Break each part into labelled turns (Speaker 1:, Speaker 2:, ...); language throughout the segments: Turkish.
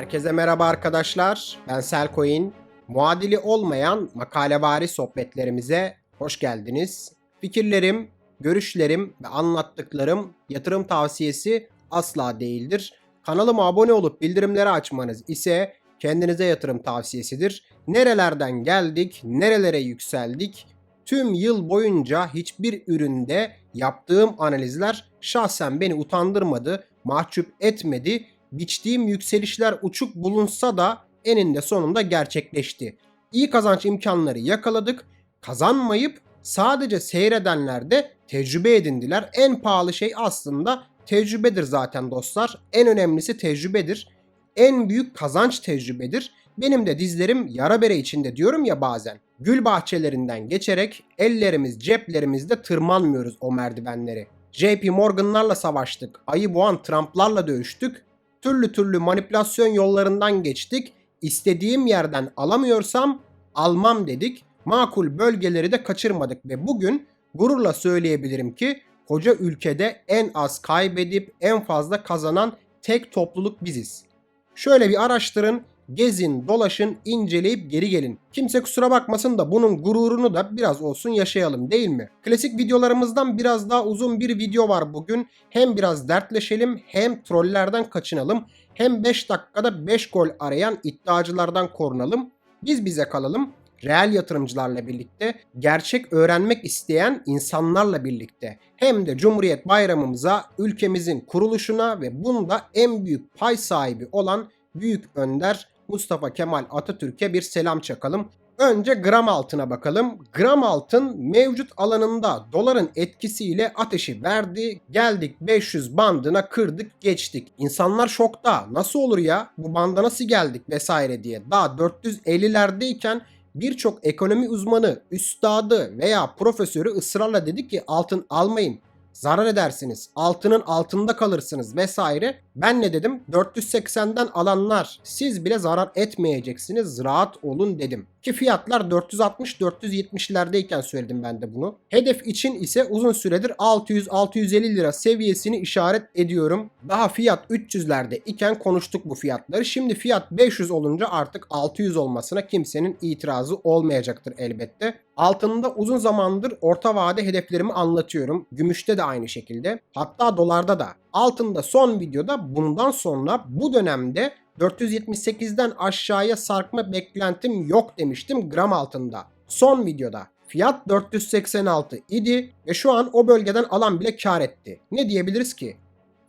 Speaker 1: Herkese merhaba arkadaşlar. Ben Selcoin. Muadili olmayan makalevari sohbetlerimize hoş geldiniz. Fikirlerim, görüşlerim ve anlattıklarım yatırım tavsiyesi asla değildir. Kanalıma abone olup bildirimleri açmanız ise kendinize yatırım tavsiyesidir. Nerelerden geldik, nerelere yükseldik? Tüm yıl boyunca hiçbir üründe yaptığım analizler şahsen beni utandırmadı, mahcup etmedi biçtiğim yükselişler uçuk bulunsa da eninde sonunda gerçekleşti. İyi kazanç imkanları yakaladık. Kazanmayıp sadece seyredenler de tecrübe edindiler. En pahalı şey aslında tecrübedir zaten dostlar. En önemlisi tecrübedir. En büyük kazanç tecrübedir. Benim de dizlerim yara bere içinde diyorum ya bazen. Gül bahçelerinden geçerek ellerimiz ceplerimizde tırmanmıyoruz o merdivenleri. JP Morgan'larla savaştık. Ayı boğan Trump'larla dövüştük türlü türlü manipülasyon yollarından geçtik. İstediğim yerden alamıyorsam almam dedik. Makul bölgeleri de kaçırmadık ve bugün gururla söyleyebilirim ki koca ülkede en az kaybedip en fazla kazanan tek topluluk biziz. Şöyle bir araştırın, gezin, dolaşın, inceleyip geri gelin. Kimse kusura bakmasın da bunun gururunu da biraz olsun yaşayalım değil mi? Klasik videolarımızdan biraz daha uzun bir video var bugün. Hem biraz dertleşelim hem trollerden kaçınalım. Hem 5 dakikada 5 gol arayan iddiacılardan korunalım. Biz bize kalalım reel yatırımcılarla birlikte, gerçek öğrenmek isteyen insanlarla birlikte hem de Cumhuriyet Bayramımıza, ülkemizin kuruluşuna ve bunda en büyük pay sahibi olan Büyük Önder Mustafa Kemal Atatürk'e bir selam çakalım. Önce gram altına bakalım. Gram altın mevcut alanında doların etkisiyle ateşi verdi. Geldik 500 bandına kırdık geçtik. İnsanlar şokta. Nasıl olur ya? Bu banda nasıl geldik vesaire diye. Daha 450'lerdeyken birçok ekonomi uzmanı, üstadı veya profesörü ısrarla dedi ki altın almayın zarar edersiniz. Altının altında kalırsınız vesaire. Ben ne dedim? 480'den alanlar siz bile zarar etmeyeceksiniz. Rahat olun dedim. Ki fiyatlar 460-470'lerdeyken söyledim ben de bunu. Hedef için ise uzun süredir 600-650 lira seviyesini işaret ediyorum. Daha fiyat 300'lerde iken konuştuk bu fiyatları. Şimdi fiyat 500 olunca artık 600 olmasına kimsenin itirazı olmayacaktır elbette. Altında uzun zamandır orta vade hedeflerimi anlatıyorum. Gümüşte de aynı şekilde. Hatta dolarda da. Altında son videoda bundan sonra bu dönemde 478'den aşağıya sarkma beklentim yok demiştim gram altında. Son videoda fiyat 486 idi ve şu an o bölgeden alan bile kar etti. Ne diyebiliriz ki?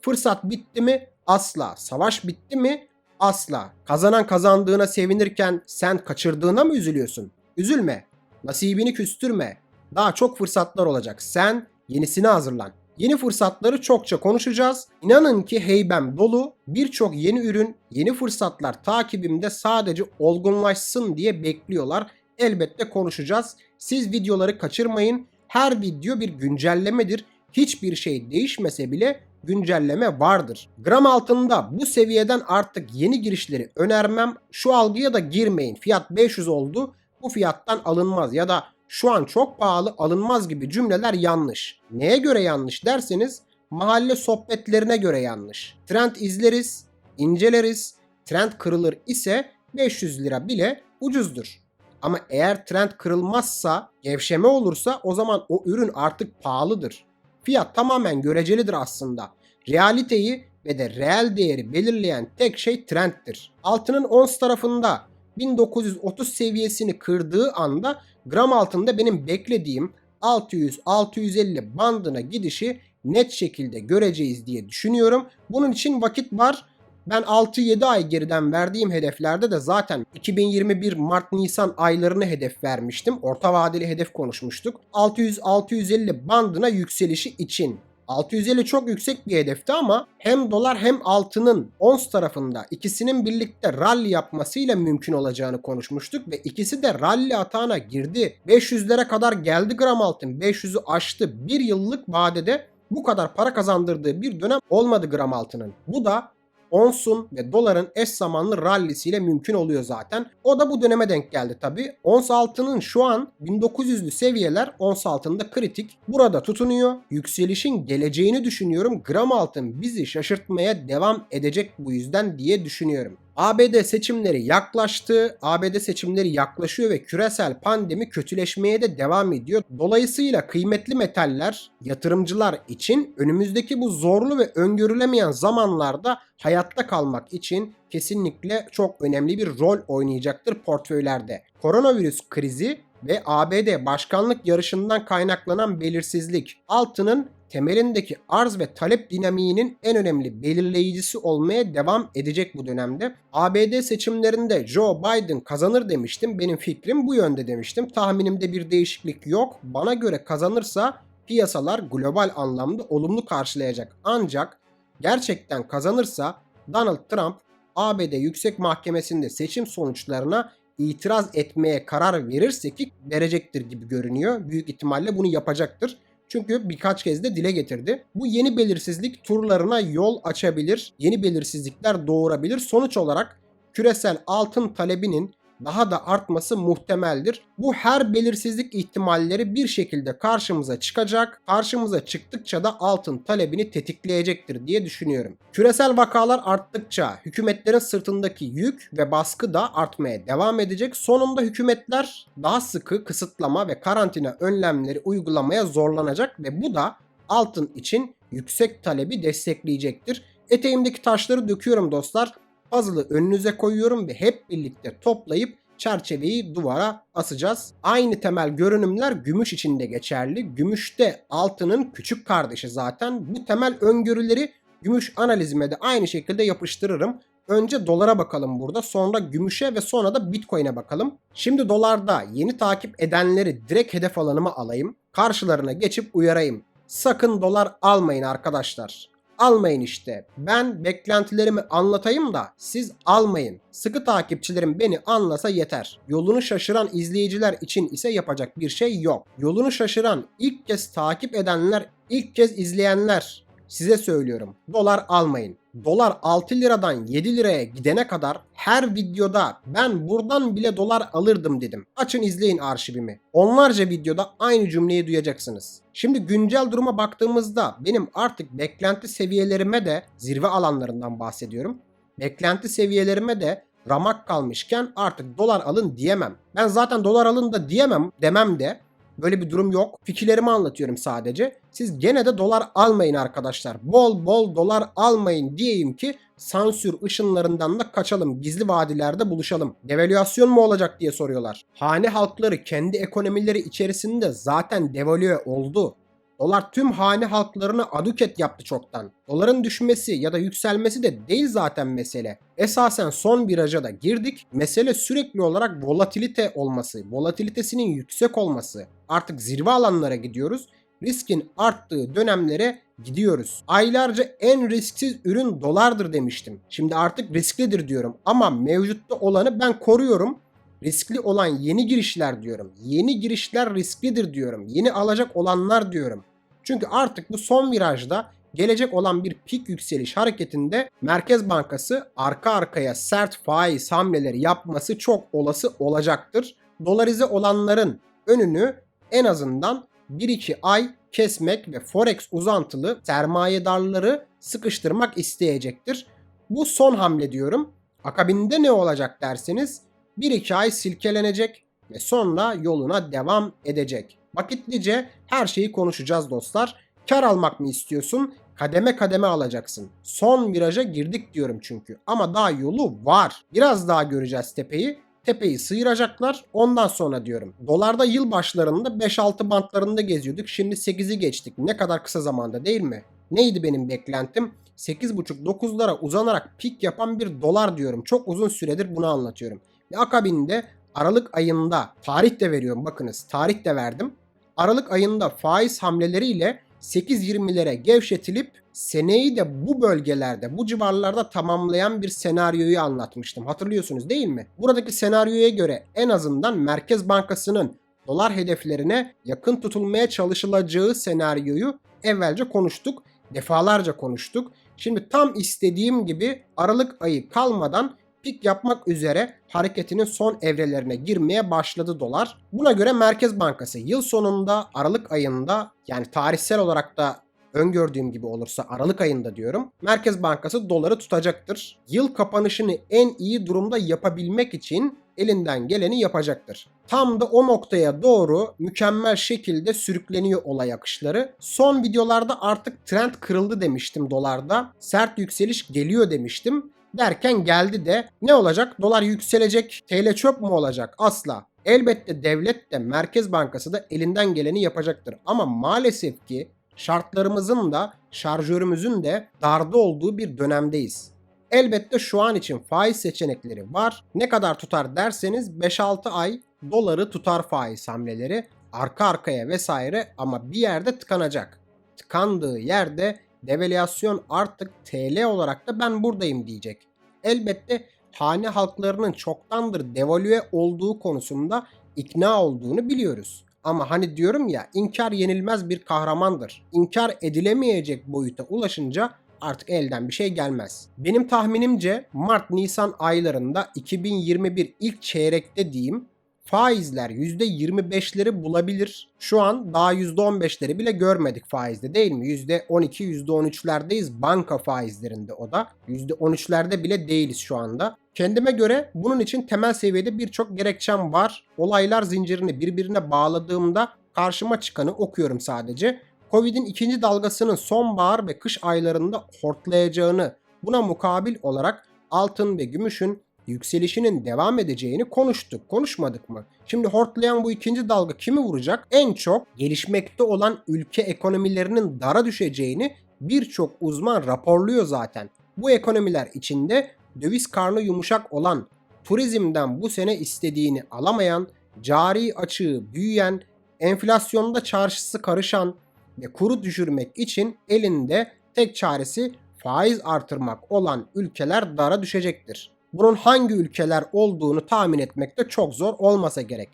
Speaker 1: Fırsat bitti mi? Asla. Savaş bitti mi? Asla. Kazanan kazandığına sevinirken sen kaçırdığına mı üzülüyorsun? Üzülme. Nasibini küstürme. Daha çok fırsatlar olacak. Sen yenisine hazırlan. Yeni fırsatları çokça konuşacağız. İnanın ki heybem dolu. Birçok yeni ürün, yeni fırsatlar takibimde sadece olgunlaşsın diye bekliyorlar. Elbette konuşacağız. Siz videoları kaçırmayın. Her video bir güncellemedir. Hiçbir şey değişmese bile güncelleme vardır. Gram altında bu seviyeden artık yeni girişleri önermem. Şu algıya da girmeyin. Fiyat 500 oldu. Bu fiyattan alınmaz ya da şu an çok pahalı alınmaz gibi cümleler yanlış. Neye göre yanlış derseniz mahalle sohbetlerine göre yanlış. Trend izleriz, inceleriz, trend kırılır ise 500 lira bile ucuzdur. Ama eğer trend kırılmazsa, gevşeme olursa o zaman o ürün artık pahalıdır. Fiyat tamamen görecelidir aslında. Realiteyi ve de reel değeri belirleyen tek şey trendtir. Altının ons tarafında 1930 seviyesini kırdığı anda gram altında benim beklediğim 600-650 bandına gidişi net şekilde göreceğiz diye düşünüyorum. Bunun için vakit var. Ben 6-7 ay geriden verdiğim hedeflerde de zaten 2021 Mart-Nisan aylarını hedef vermiştim. Orta vadeli hedef konuşmuştuk. 600-650 bandına yükselişi için 650 çok yüksek bir hedefti ama hem dolar hem altının ons tarafında ikisinin birlikte rally yapmasıyla mümkün olacağını konuşmuştuk ve ikisi de rally atağına girdi. 500'lere kadar geldi gram altın. 500'ü aştı. Bir yıllık vadede bu kadar para kazandırdığı bir dönem olmadı gram altının. Bu da onsun ve doların eş zamanlı rallisiyle mümkün oluyor zaten. O da bu döneme denk geldi tabi. Ons altının şu an 1900'lü seviyeler ons altında kritik. Burada tutunuyor. Yükselişin geleceğini düşünüyorum. Gram altın bizi şaşırtmaya devam edecek bu yüzden diye düşünüyorum. ABD seçimleri yaklaştı. ABD seçimleri yaklaşıyor ve küresel pandemi kötüleşmeye de devam ediyor. Dolayısıyla kıymetli metaller yatırımcılar için önümüzdeki bu zorlu ve öngörülemeyen zamanlarda hayatta kalmak için kesinlikle çok önemli bir rol oynayacaktır portföylerde. Koronavirüs krizi ve ABD başkanlık yarışından kaynaklanan belirsizlik altının temelindeki arz ve talep dinamiğinin en önemli belirleyicisi olmaya devam edecek bu dönemde. ABD seçimlerinde Joe Biden kazanır demiştim. Benim fikrim bu yönde demiştim. Tahminimde bir değişiklik yok. Bana göre kazanırsa piyasalar global anlamda olumlu karşılayacak. Ancak gerçekten kazanırsa Donald Trump ABD Yüksek Mahkemesi'nde seçim sonuçlarına itiraz etmeye karar verirse ki verecektir gibi görünüyor. Büyük ihtimalle bunu yapacaktır. Çünkü birkaç kez de dile getirdi. Bu yeni belirsizlik turlarına yol açabilir, yeni belirsizlikler doğurabilir. Sonuç olarak küresel altın talebinin daha da artması muhtemeldir. Bu her belirsizlik ihtimalleri bir şekilde karşımıza çıkacak. Karşımıza çıktıkça da altın talebini tetikleyecektir diye düşünüyorum. Küresel vakalar arttıkça hükümetlerin sırtındaki yük ve baskı da artmaya devam edecek. Sonunda hükümetler daha sıkı kısıtlama ve karantina önlemleri uygulamaya zorlanacak ve bu da altın için yüksek talebi destekleyecektir. Eteğimdeki taşları döküyorum dostlar puzzle'ı önünüze koyuyorum ve hep birlikte toplayıp çerçeveyi duvara asacağız. Aynı temel görünümler gümüş için de geçerli. Gümüşte altının küçük kardeşi zaten. Bu temel öngörüleri gümüş analizime de aynı şekilde yapıştırırım. Önce dolara bakalım burada. Sonra gümüşe ve sonra da bitcoin'e bakalım. Şimdi dolarda yeni takip edenleri direkt hedef alanıma alayım. Karşılarına geçip uyarayım. Sakın dolar almayın arkadaşlar almayın işte. Ben beklentilerimi anlatayım da siz almayın. Sıkı takipçilerim beni anlasa yeter. Yolunu şaşıran izleyiciler için ise yapacak bir şey yok. Yolunu şaşıran ilk kez takip edenler, ilk kez izleyenler size söylüyorum. Dolar almayın. Dolar 6 liradan 7 liraya gidene kadar her videoda ben buradan bile dolar alırdım dedim. Açın izleyin arşivimi. Onlarca videoda aynı cümleyi duyacaksınız. Şimdi güncel duruma baktığımızda benim artık beklenti seviyelerime de zirve alanlarından bahsediyorum. Beklenti seviyelerime de ramak kalmışken artık dolar alın diyemem. Ben zaten dolar alın da diyemem demem de Böyle bir durum yok. Fikirlerimi anlatıyorum sadece. Siz gene de dolar almayın arkadaşlar. Bol bol dolar almayın diyeyim ki sansür ışınlarından da kaçalım. Gizli vadilerde buluşalım. Devalüasyon mu olacak diye soruyorlar. Hane halkları kendi ekonomileri içerisinde zaten devalüe oldu. Dolar tüm hane halklarını aduket yaptı çoktan. Doların düşmesi ya da yükselmesi de değil zaten mesele. Esasen son viraja da girdik. Mesele sürekli olarak volatilite olması, volatilitesinin yüksek olması. Artık zirve alanlara gidiyoruz. Riskin arttığı dönemlere gidiyoruz. Aylarca en risksiz ürün dolardır demiştim. Şimdi artık risklidir diyorum ama mevcutta olanı ben koruyorum riskli olan yeni girişler diyorum. Yeni girişler risklidir diyorum. Yeni alacak olanlar diyorum. Çünkü artık bu son virajda gelecek olan bir pik yükseliş hareketinde Merkez Bankası arka arkaya sert faiz hamleleri yapması çok olası olacaktır. Dolarize olanların önünü en azından 1-2 ay kesmek ve forex uzantılı sermayedarları sıkıştırmak isteyecektir. Bu son hamle diyorum. Akabinde ne olacak derseniz 1-2 ay silkelenecek ve sonra yoluna devam edecek. Vakitlice her şeyi konuşacağız dostlar. Kar almak mı istiyorsun? Kademe kademe alacaksın. Son viraja girdik diyorum çünkü. Ama daha yolu var. Biraz daha göreceğiz tepeyi. Tepeyi sıyıracaklar. Ondan sonra diyorum. Dolarda yıl başlarında 5-6 bantlarında geziyorduk. Şimdi 8'i geçtik. Ne kadar kısa zamanda değil mi? Neydi benim beklentim? 8.5-9'lara uzanarak pik yapan bir dolar diyorum. Çok uzun süredir bunu anlatıyorum. Ve akabinde Aralık ayında tarih de veriyorum bakınız tarih de verdim. Aralık ayında faiz hamleleriyle 8.20'lere gevşetilip seneyi de bu bölgelerde, bu civarlarda tamamlayan bir senaryoyu anlatmıştım. Hatırlıyorsunuz değil mi? Buradaki senaryoya göre en azından Merkez Bankası'nın dolar hedeflerine yakın tutulmaya çalışılacağı senaryoyu evvelce konuştuk. Defalarca konuştuk. Şimdi tam istediğim gibi Aralık ayı kalmadan pik yapmak üzere hareketinin son evrelerine girmeye başladı dolar. Buna göre Merkez Bankası yıl sonunda Aralık ayında yani tarihsel olarak da öngördüğüm gibi olursa Aralık ayında diyorum. Merkez Bankası doları tutacaktır. Yıl kapanışını en iyi durumda yapabilmek için elinden geleni yapacaktır. Tam da o noktaya doğru mükemmel şekilde sürükleniyor olay akışları. Son videolarda artık trend kırıldı demiştim dolarda. Sert yükseliş geliyor demiştim. Derken geldi de ne olacak? Dolar yükselecek, TL çöp mü olacak? Asla. Elbette devlet de Merkez Bankası da elinden geleni yapacaktır. Ama maalesef ki şartlarımızın da şarjörümüzün de darda olduğu bir dönemdeyiz. Elbette şu an için faiz seçenekleri var. Ne kadar tutar derseniz 5-6 ay doları tutar faiz hamleleri arka arkaya vesaire ama bir yerde tıkanacak. Tıkandığı yerde devalüasyon artık TL olarak da ben buradayım diyecek. Elbette hane halklarının çoktandır devalüe olduğu konusunda ikna olduğunu biliyoruz. Ama hani diyorum ya inkar yenilmez bir kahramandır. İnkar edilemeyecek boyuta ulaşınca artık elden bir şey gelmez. Benim tahminimce Mart-Nisan aylarında 2021 ilk çeyrekte diyeyim faizler %25'leri bulabilir. Şu an daha %15'leri bile görmedik faizde değil mi? %12, %13'lerdeyiz banka faizlerinde o da. %13'lerde bile değiliz şu anda. Kendime göre bunun için temel seviyede birçok gerekçem var. Olaylar zincirini birbirine bağladığımda karşıma çıkanı okuyorum sadece. Covid'in ikinci dalgasının sonbahar ve kış aylarında hortlayacağını, buna mukabil olarak altın ve gümüşün yükselişinin devam edeceğini konuştuk. Konuşmadık mı? Şimdi hortlayan bu ikinci dalga kimi vuracak? En çok gelişmekte olan ülke ekonomilerinin dara düşeceğini birçok uzman raporluyor zaten. Bu ekonomiler içinde döviz karnı yumuşak olan, turizmden bu sene istediğini alamayan, cari açığı büyüyen, enflasyonda çarşısı karışan ve kuru düşürmek için elinde tek çaresi faiz artırmak olan ülkeler dara düşecektir. Bunun hangi ülkeler olduğunu tahmin etmek de çok zor olmasa gerek.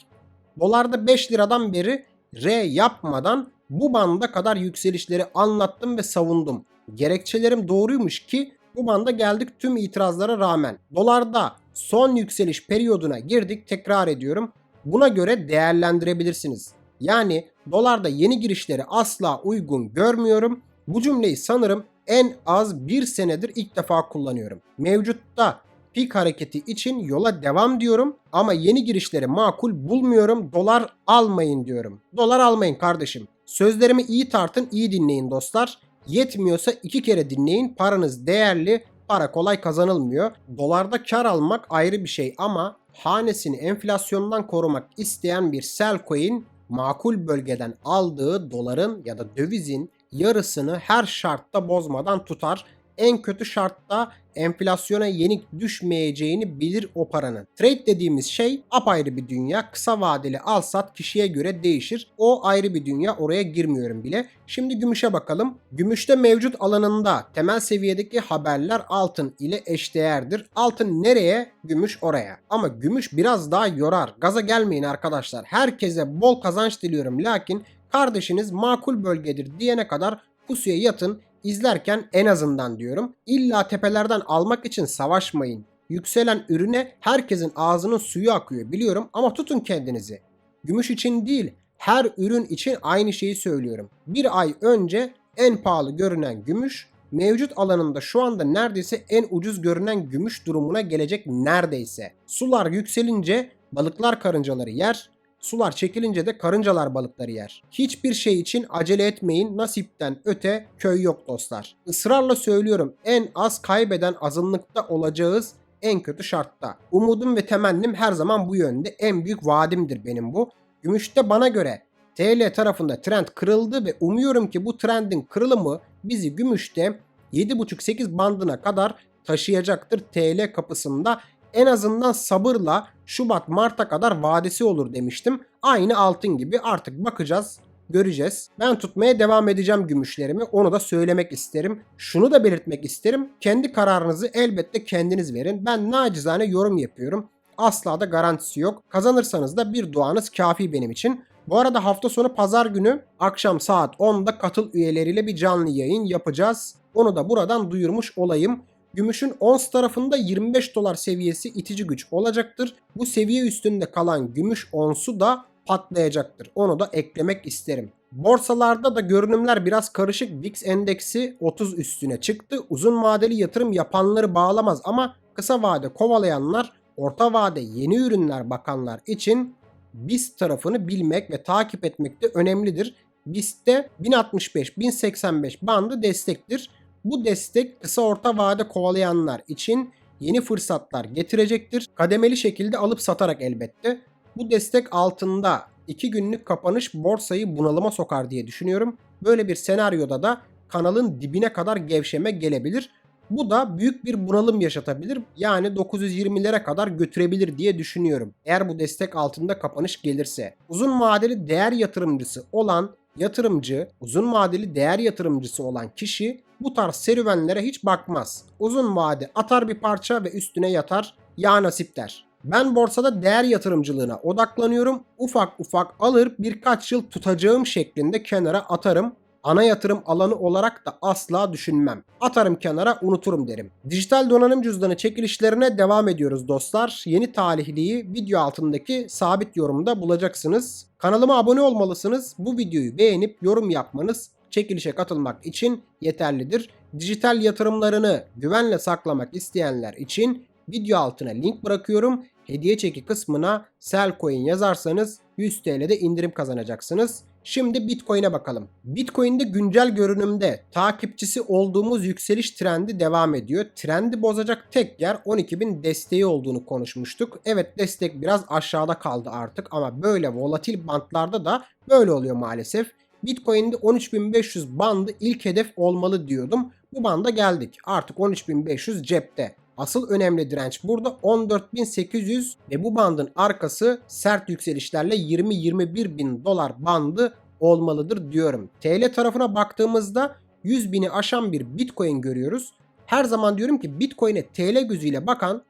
Speaker 1: Dolarda 5 liradan beri R yapmadan bu banda kadar yükselişleri anlattım ve savundum. Gerekçelerim doğruymuş ki bu banda geldik tüm itirazlara rağmen. Dolarda son yükseliş periyoduna girdik tekrar ediyorum. Buna göre değerlendirebilirsiniz. Yani dolarda yeni girişleri asla uygun görmüyorum. Bu cümleyi sanırım en az bir senedir ilk defa kullanıyorum. Mevcutta pik hareketi için yola devam diyorum ama yeni girişleri makul bulmuyorum. Dolar almayın diyorum. Dolar almayın kardeşim. Sözlerimi iyi tartın, iyi dinleyin dostlar. Yetmiyorsa iki kere dinleyin. Paranız değerli, para kolay kazanılmıyor. Dolarda kar almak ayrı bir şey ama hanesini enflasyondan korumak isteyen bir sell coin makul bölgeden aldığı doların ya da dövizin yarısını her şartta bozmadan tutar. En kötü şartta enflasyona yenik düşmeyeceğini bilir o paranın. Trade dediğimiz şey apayrı bir dünya. Kısa vadeli al sat kişiye göre değişir. O ayrı bir dünya oraya girmiyorum bile. Şimdi gümüşe bakalım. Gümüşte mevcut alanında temel seviyedeki haberler altın ile eşdeğerdir. Altın nereye? Gümüş oraya. Ama gümüş biraz daha yorar. Gaza gelmeyin arkadaşlar. Herkese bol kazanç diliyorum. Lakin kardeşiniz makul bölgedir diyene kadar pusuya yatın izlerken en azından diyorum. İlla tepelerden almak için savaşmayın. Yükselen ürüne herkesin ağzının suyu akıyor biliyorum ama tutun kendinizi. Gümüş için değil, her ürün için aynı şeyi söylüyorum. Bir ay önce en pahalı görünen gümüş mevcut alanında şu anda neredeyse en ucuz görünen gümüş durumuna gelecek neredeyse. Sular yükselince balıklar karıncaları yer, Sular çekilince de karıncalar balıkları yer. Hiçbir şey için acele etmeyin. Nasipten öte köy yok dostlar. Israrla söylüyorum en az kaybeden azınlıkta olacağız en kötü şartta. Umudum ve temennim her zaman bu yönde. En büyük vaadimdir benim bu. Gümüşte bana göre TL tarafında trend kırıldı ve umuyorum ki bu trendin kırılımı bizi gümüşte 7.5-8 bandına kadar taşıyacaktır TL kapısında en azından sabırla Şubat Mart'a kadar vadesi olur demiştim. Aynı altın gibi artık bakacağız göreceğiz. Ben tutmaya devam edeceğim gümüşlerimi. Onu da söylemek isterim. Şunu da belirtmek isterim. Kendi kararınızı elbette kendiniz verin. Ben nacizane yorum yapıyorum. Asla da garantisi yok. Kazanırsanız da bir duanız kafi benim için. Bu arada hafta sonu pazar günü akşam saat 10'da katıl üyeleriyle bir canlı yayın yapacağız. Onu da buradan duyurmuş olayım. Gümüşün ons tarafında 25 dolar seviyesi itici güç olacaktır. Bu seviye üstünde kalan gümüş onsu da patlayacaktır. Onu da eklemek isterim. Borsalarda da görünümler biraz karışık. VIX endeksi 30 üstüne çıktı. Uzun vadeli yatırım yapanları bağlamaz ama kısa vade kovalayanlar, orta vade yeni ürünler bakanlar için BIST tarafını bilmek ve takip etmek de önemlidir. BIST'te 1065-1085 bandı destektir. Bu destek kısa orta vade kovalayanlar için yeni fırsatlar getirecektir. Kademeli şekilde alıp satarak elbette. Bu destek altında 2 günlük kapanış borsayı bunalıma sokar diye düşünüyorum. Böyle bir senaryoda da kanalın dibine kadar gevşeme gelebilir. Bu da büyük bir bunalım yaşatabilir. Yani 920'lere kadar götürebilir diye düşünüyorum. Eğer bu destek altında kapanış gelirse. Uzun vadeli değer yatırımcısı olan yatırımcı, uzun vadeli değer yatırımcısı olan kişi bu tarz serüvenlere hiç bakmaz. Uzun vade atar bir parça ve üstüne yatar ya nasip der. Ben borsada değer yatırımcılığına odaklanıyorum. Ufak ufak alır birkaç yıl tutacağım şeklinde kenara atarım. Ana yatırım alanı olarak da asla düşünmem. Atarım kenara unuturum derim. Dijital donanım cüzdanı çekilişlerine devam ediyoruz dostlar. Yeni talihliyi video altındaki sabit yorumda bulacaksınız. Kanalıma abone olmalısınız. Bu videoyu beğenip yorum yapmanız çekilişe katılmak için yeterlidir. Dijital yatırımlarını güvenle saklamak isteyenler için video altına link bırakıyorum. Hediye çeki kısmına Selcoin yazarsanız 100 TL'de indirim kazanacaksınız. Şimdi Bitcoin'e bakalım. Bitcoin'de güncel görünümde takipçisi olduğumuz yükseliş trendi devam ediyor. Trendi bozacak tek yer 12.000 desteği olduğunu konuşmuştuk. Evet destek biraz aşağıda kaldı artık ama böyle volatil bantlarda da böyle oluyor maalesef. Bitcoin'de 13.500 bandı ilk hedef olmalı diyordum. Bu banda geldik. Artık 13.500 cepte. Asıl önemli direnç burada 14.800 ve bu bandın arkası sert yükselişlerle 20-21 bin dolar bandı olmalıdır diyorum. TL tarafına baktığımızda 100 bini aşan bir Bitcoin görüyoruz. Her zaman diyorum ki Bitcoin'e TL gözüyle bakan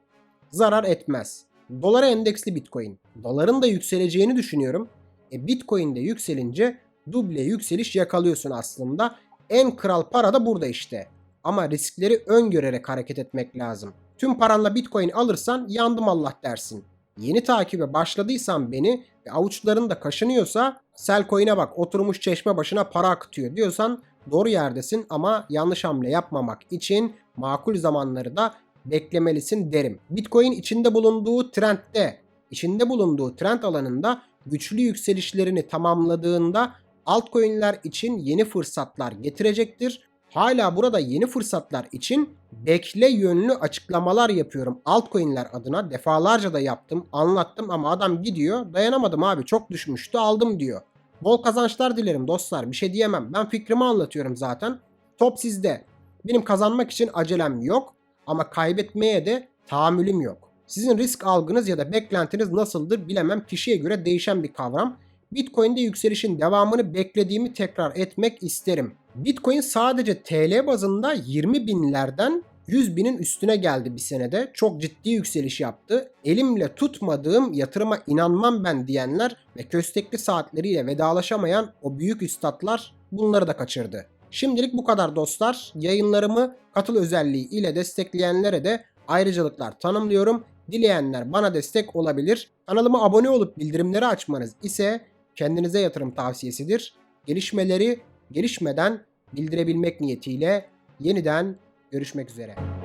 Speaker 1: zarar etmez. Dolara endeksli Bitcoin. Doların da yükseleceğini düşünüyorum. E Bitcoin de yükselince duble yükseliş yakalıyorsun aslında. En kral para da burada işte. Ama riskleri öngörerek hareket etmek lazım. Tüm paranla Bitcoin alırsan yandım Allah dersin. Yeni takibe başladıysan beni ve avuçların da kaşınıyorsa Selcoin'e bak oturmuş çeşme başına para akıtıyor diyorsan doğru yerdesin ama yanlış hamle yapmamak için makul zamanları da beklemelisin derim. Bitcoin içinde bulunduğu trendde, içinde bulunduğu trend alanında güçlü yükselişlerini tamamladığında altcoin'ler için yeni fırsatlar getirecektir. Hala burada yeni fırsatlar için bekle yönlü açıklamalar yapıyorum altcoin'ler adına. Defalarca da yaptım, anlattım ama adam gidiyor. Dayanamadım abi çok düşmüştü aldım diyor. Bol kazançlar dilerim dostlar. Bir şey diyemem. Ben fikrimi anlatıyorum zaten. Top sizde. Benim kazanmak için acelem yok ama kaybetmeye de tahammülüm yok. Sizin risk algınız ya da beklentiniz nasıldır bilemem. Kişiye göre değişen bir kavram. Bitcoin'de yükselişin devamını beklediğimi tekrar etmek isterim. Bitcoin sadece TL bazında 20 binlerden 100 binin üstüne geldi bir senede. Çok ciddi yükseliş yaptı. Elimle tutmadığım yatırıma inanmam ben diyenler ve köstekli saatleriyle vedalaşamayan o büyük üstadlar bunları da kaçırdı. Şimdilik bu kadar dostlar. Yayınlarımı katıl özelliği ile destekleyenlere de ayrıcalıklar tanımlıyorum. Dileyenler bana destek olabilir. Kanalıma abone olup bildirimleri açmanız ise kendinize yatırım tavsiyesidir. Gelişmeleri gelişmeden bildirebilmek niyetiyle yeniden görüşmek üzere.